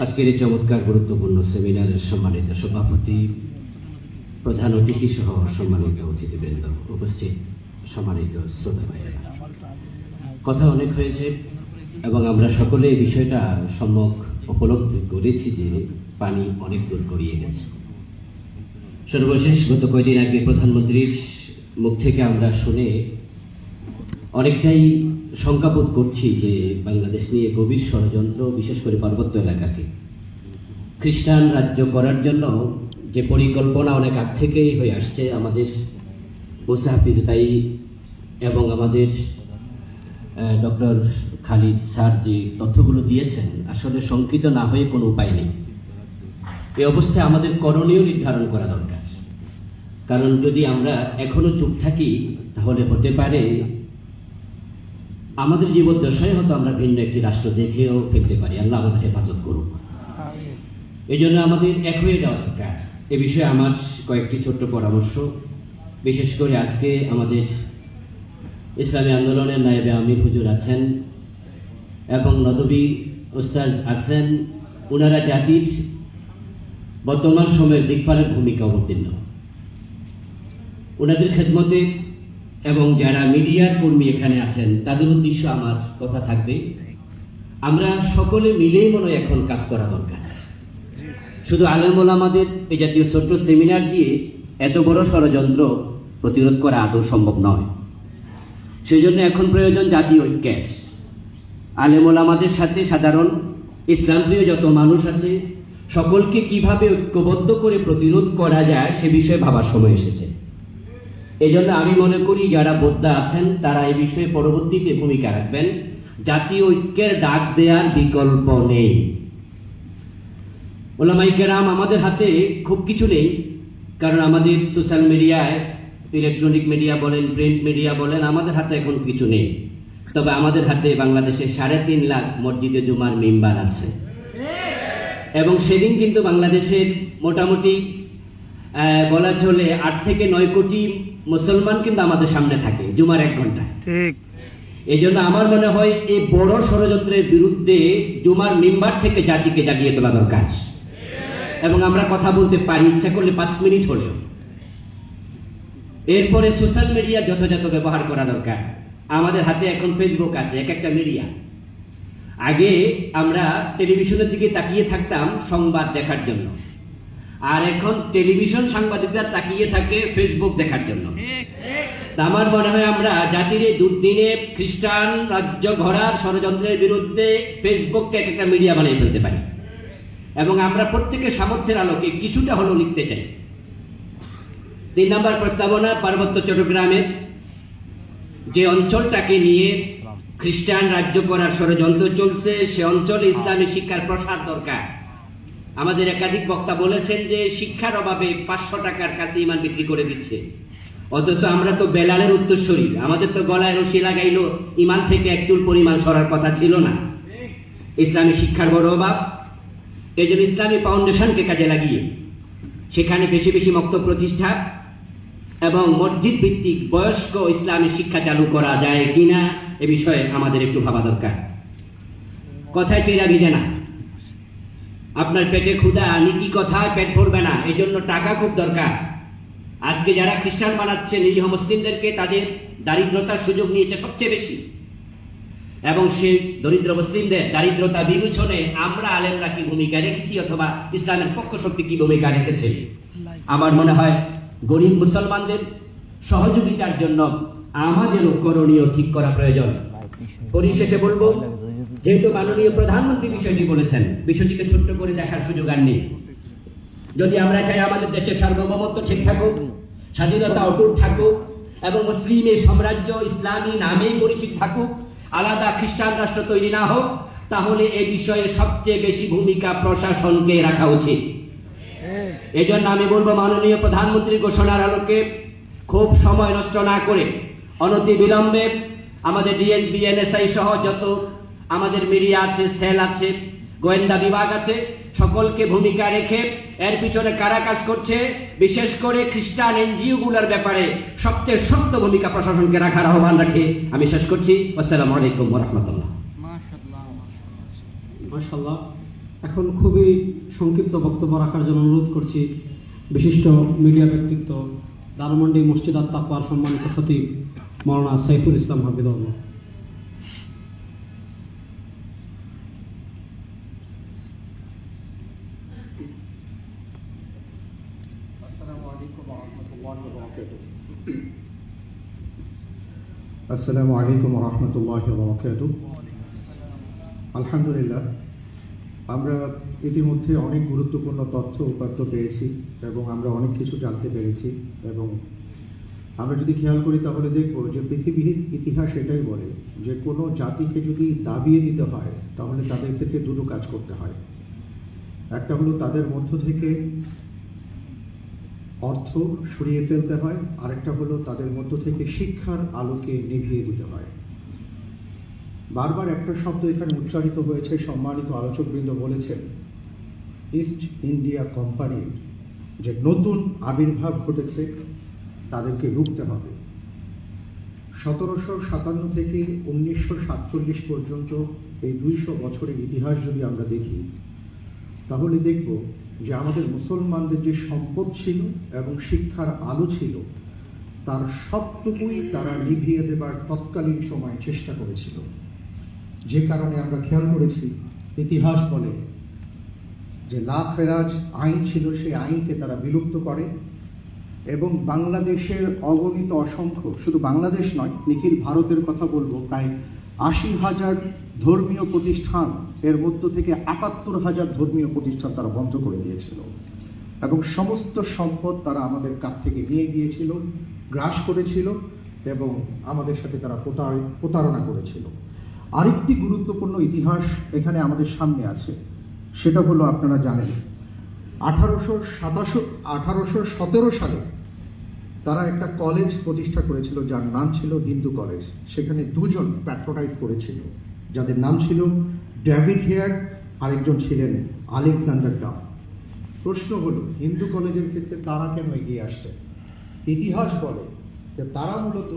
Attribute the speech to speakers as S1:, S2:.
S1: আজকের এই চমৎকার গুরুত্বপূর্ণ সেমিনারের সম্মানিত সভাপতি, প্রধান অতিথি সহ সম্মানিত অতিথিবৃন্দ উপস্থিত, সম্মানিত শ্রোতা ভাইয়েরা। কথা অনেক হয়েছে এবং আমরা সকলে এই বিষয়টা সম্যক উপলব্ধি করেছি যে পানি অনেক দূর গড়িয়ে গেছে। সর্বশেষ গত কয়দিন আগে প্রধানমন্ত্রীর মুখ থেকে আমরা শুনে অনেকটাই শঙ্কাবোধ করছি যে বাংলাদেশ নিয়ে গভীর ষড়যন্ত্র, বিশেষ করে পার্বত্য এলাকাকে। খ্রিস্টান রাজ্য করার জন্য যে পরিকল্পনা অনেক আগ থেকেই হয়ে আসছে, আমাদের মুসা হাফিজ ভাই এবং আমাদের ডক্টর খালিদ স্যার যে তথ্যগুলো দিয়েছেন, আসলে শঙ্কিত না হয়ে কোনো উপায় নেই। এই অবস্থায় আমাদের করণীয় নির্ধারণ করা দরকার। কারণ যদি আমরা এখনও চুপ থাকি, তাহলে হতে পারে আমাদের জীবদ্দশায় হয়তো আমরা ভিন্ন একটি রাষ্ট্র দেখেও ফেলতে পারি। আল্লাহ আমাদের হেফাজত করুক। এই জন্য আমাদের এক হয়ে যাওয়া দরকার। এ বিষয়ে আমার কয়েকটি ছোট্ট পরামর্শ। বিশেষ করে আজকে আমাদের ইসলামী আন্দোলনের নায়েবে আমির হুজুর আছেন এবং নদবী ওস্তাজ আছেন। ওনারা জাতির বর্তমান সময়ের দিকপালের ভূমিকা অবতীর্ণ। ওনাদের খেদমতে এবং যারা মিডিয়ার কর্মী এখানে আছেন, তাদের উদ্দেশ্য আমার কথা থাকবে। আমরা সকলে মিলেই মনে এখন কাজ করা দরকার। শুধু আলেমল আমাদের এই জাতীয় ছোট্ট সেমিনার দিয়ে এত বড় ষড়যন্ত্র প্রতিরোধ করা আদৌ সম্ভব নয়। সেই জন্য এখন প্রয়োজন জাতীয় ঐক্যের। আলেমল আমাদের সাথে সাধারণ ইসলামপ্রিয় যত মানুষ আছে, সকলকে কীভাবে ঐক্যবদ্ধ করে প্রতিরোধ করা যায় সে বিষয়ে ভাবার সময় এসেছে। এই জন্য আমি মনে করি যারা বোদ্ধা আছেন, তারা এই বিষয়ে পরবর্তীতে ভূমিকা রাখবেন। জাতীয় ঐক্যের ডাক দেওয়ার বিকল্প নেই। ওলামাই কেরাম, আমাদের হাতে খুব কিছু নেই, কারণ আমাদের সোশ্যাল মিডিয়ায়, ইলেকট্রনিক মিডিয়া বলেন, প্রিন্ট মিডিয়া বলেন, আমাদের হাতে এখন কিছু নেই। তবে আমাদের হাতে বাংলাদেশে সাড়ে তিন লাখ মসজিদে জুমার মেম্বার আছে। এবং সেদিন কিন্তু বাংলাদেশের মোটামুটি বলা চলে আট থেকে নয় কোটি মুসলমান কিন্তু আমাদের সামনে থাকে জুমার এক ঘণ্টা
S2: ঠিক।
S1: এই জন্য আমার মনে হয় এই বড় ষড়যন্ত্রের বিরুদ্ধে জুমার মেম্বার থেকে জাতিকে জাগিয়ে তোলা দরকার। এবং আমরা কথা বলতে পারি ইচ্ছা করলে পাঁচ মিনিট হলেও। এরপরে সোশ্যাল মিডিয়া যথাযথ ব্যবহার করা দরকার। আমাদের হাতে এখন ফেসবুক আছে এক একটা মিডিয়া। আগে আমরা টেলিভিশনের দিকে তাকিয়ে থাকতাম সংবাদ দেখার জন্য। আর এখন টেলিভিশন সাংবাদিকরা তাকিয়ে থাকে ফেসবুক দেখার জন্য। আমার মনে হয় আমরা জাতির এই দুর্দিনে খ্রিস্টান রাজ্য ঘোরার ষড়যন্ত্রের বিরুদ্ধে ফেসবুককে এক একটা মিডিয়া বানিয়ে ফেলতে পারি। এবং আমরা প্রত্যেকের সামর্থ্যের আলোকে কিছুটা হলেও লিখতে চাই। তিন নম্বর প্রস্তাবনা পার্বত্য চট্টগ্রামের যে অঞ্চলটাকে নিয়ে খ্রিস্টান রাজ্য করার ষড়যন্ত্র চলছে সে অঞ্চলে ইসলামী শিক্ষার প্রসার দরকার। আমাদের একাধিক বক্তা বলেছেন যে শিক্ষার অভাবে পাঁচশো টাকার কাছে ইমান বিক্রি করে দিচ্ছে। অথচ আমরা তো বেলালের উত্তরসূরি। আমাদের তো গলায় রশি লাগাইলো, ইমান থেকে একচুল পরিমাণ সরার কথা ছিল না। ইসলামী শিক্ষার বড় অভাব। এই জন্য ইসলামী ফাউন্ডেশনকে কাজে লাগিয়ে সেখানে বেশি বেশি মক্ত প্রতিষ্ঠা এবং মসজিদ ভিত্তিক বয়স্ক ইসলামী শিক্ষা চালু করা যায় কিনা এ বিষয়ে আমাদের একটু ভাবা দরকার। কথায় চেরা ভিজে না আপনার পেটে ক্ষুধা নীতি কথায় পেট ভরবে না এই জন্য টাকা খুব দরকার। আজকে যারা খ্রিস্টান বানাচ্ছে, নিরীহ মুসলিমদেরকে তাদের দারিদ্রতার সুযোগ নিয়েছে সবচেয়ে বেশি। এবং সেই দরিদ্র মুসলিমদের দারিদ্রতা বিবেচনে আমরা আলেমরা কি ভূমিকা রেখেছি অথবা ইসলামের পক্ষ শক্তি কি ভূমিকা রেখেছে? আমার মনে হয় গরিব মুসলমানদের সহযোগিতার জন্য আমাদেরও করণীয় ঠিক করা প্রয়োজন। পরিশেষে বলব যেহেতু মাননীয় প্রধানমন্ত্রী বিষয়টি বলেছেন, বিষয়টিকে ছোট্ট করে দেখার সুযোগ আর নেই। যদি আমরা চাই আমাদের দেশের সার্বভৌমত্ব ঠিক থাকুক, স্বাধীনতা অটুট থাকুক, এবং মুসলিমের সাম্রাজ্য ইসলামী নামেই পরিচিত থাকুক, আলাদা খ্রিস্টান রাষ্ট্র তৈরি না হোক, তাহলে এই বিষয়ে সবচেয়ে বেশি ভূমিকা প্রশাসনকে রাখা উচিত। এই জন্য আমি বলব, মাননীয় প্রধানমন্ত্রীর ঘোষণার আলোকে খুব সময় নষ্ট না করে অনতি বিলম্বে আমাদের ডিএসবি, এনএসআই সহ যত আমাদের মিডিয়া আছে সেল আছে গোয়েন্দা বিভাগ আছে সকলকে ভূমিকা রেখে এর পিছনে কারা কাজ করছে বিশেষ করে খ্রিস্টান এনজিও গুলোর ব্যাপারে সবচেয়ে শক্ত ভূমিকা প্রশাসনকে রাখার আহ্বান রাখে। আমি শেষ করছি। আসসালামু আলাইকুম রহমতুল্লাহ।
S2: মাশাআল্লাহ
S1: মাশাল্লাহ
S2: এখন খুবই সংক্ষিপ্ত বক্তব্য রাখার জন্য অনুরোধ করছি। বিশিষ্ট মিডিয়া ব্যক্তিত্ব দারমন্ডি মসজিদ তাকওয়ার সম্মানিত খতিব মৌলানা সাইফুল ইসলাম হাফিদুল্লাহ
S3: عليكم ورحمة الله وبركاته السلام عليكم ورحمة الله وبركاته আলহামদুলিল্লাহ আমরা ইতিমধ্যে অনেক গুরুত্বপূর্ণ তথ্য উপাত্ত পেয়েছি এবং আমরা অনেক কিছু জানতে পেরেছি এবং আমরা যদি খেয়াল করি তাহলে দেখব যে পৃথিবীর ইতিহাস এটাই বলে যে কোনো জাতিকে যদি দাবিয়ে দিতে হয় তাহলে তাদের ক্ষেত্রে দুটো কাজ করতে হয় একটা হলো তাদের মধ্য থেকে অর্থ সরিয়ে ফেলতে হয়। আরেকটা হলো তাদের মধ্য থেকে শিক্ষার আলোকে নিভিয়ে দিতে হয়। বারবার একটা শব্দ এখানে উচ্চারিত হয়েছে, সম্মানিত আলোচকবৃন্দ বলেছেন। ইস্ট ইন্ডিয়া কোম্পানির যে নতুন আবির্ভাব ঘটেছে, তাদেরকে রুখতে হবে। সতেরোশো সাতান্ন থেকে উনিশশো সাতচল্লিশ পর্যন্ত এই দুইশো বছরের ইতিহাস যদি আমরা দেখি, তাহলে দেখব যে আমাদের মুসলমানদের যে সম্পদ ছিল এবং শিক্ষার আলো ছিল, তার সবটুকুই তারা নিভিয়ে দেবার তৎকালীন সময় চেষ্টা করেছিল। যে কারণে আমরা খেয়াল করেছি, ইতিহাস বলে যে লা ফেরাজ আইন ছিল, সেই আইনকে তারা বিলুপ্ত করে এবং বাংলাদেশের অগণিত অসংখ্য, শুধু বাংলাদেশ নয়, নিখিল ভারতের কথা বলব, প্রায় আশি হাজার ধর্মীয় প্রতিষ্ঠান এর মধ্য থেকে একাত্তর হাজার ধর্মীয় প্রতিষ্ঠান তারা বন্ধ করে দিয়েছিল। এবং সমস্ত সম্পদ তারা আমাদের কাছ থেকে নিয়ে গিয়েছিল, গ্রাস করেছিল এবং আমাদের সাথে তারা প্রতার- প্রতারণা করেছিল। আরেকটি গুরুত্বপূর্ণ ইতিহাস এখানে আমাদের সামনে আছে। সেটা হলো আপনারা জানেন, আঠারোশো সাতাশো, আঠারোশো সতেরো সালে তারা একটা কলেজ প্রতিষ্ঠা করেছিল যার নাম ছিল হিন্দু কলেজ। সেখানে দুজন প্যাট্রোটাইজ করেছিল। যাদের নাম ছিল ডেভিড হেয়ার, আরেকজন ছিলেন আলেকজান্ডার ডাফ। প্রশ্ন হল, হিন্দু কলেজের ক্ষেত্রে তারা কেন এগিয়ে আসছে? ইতিহাস বলে যে তারা মূলত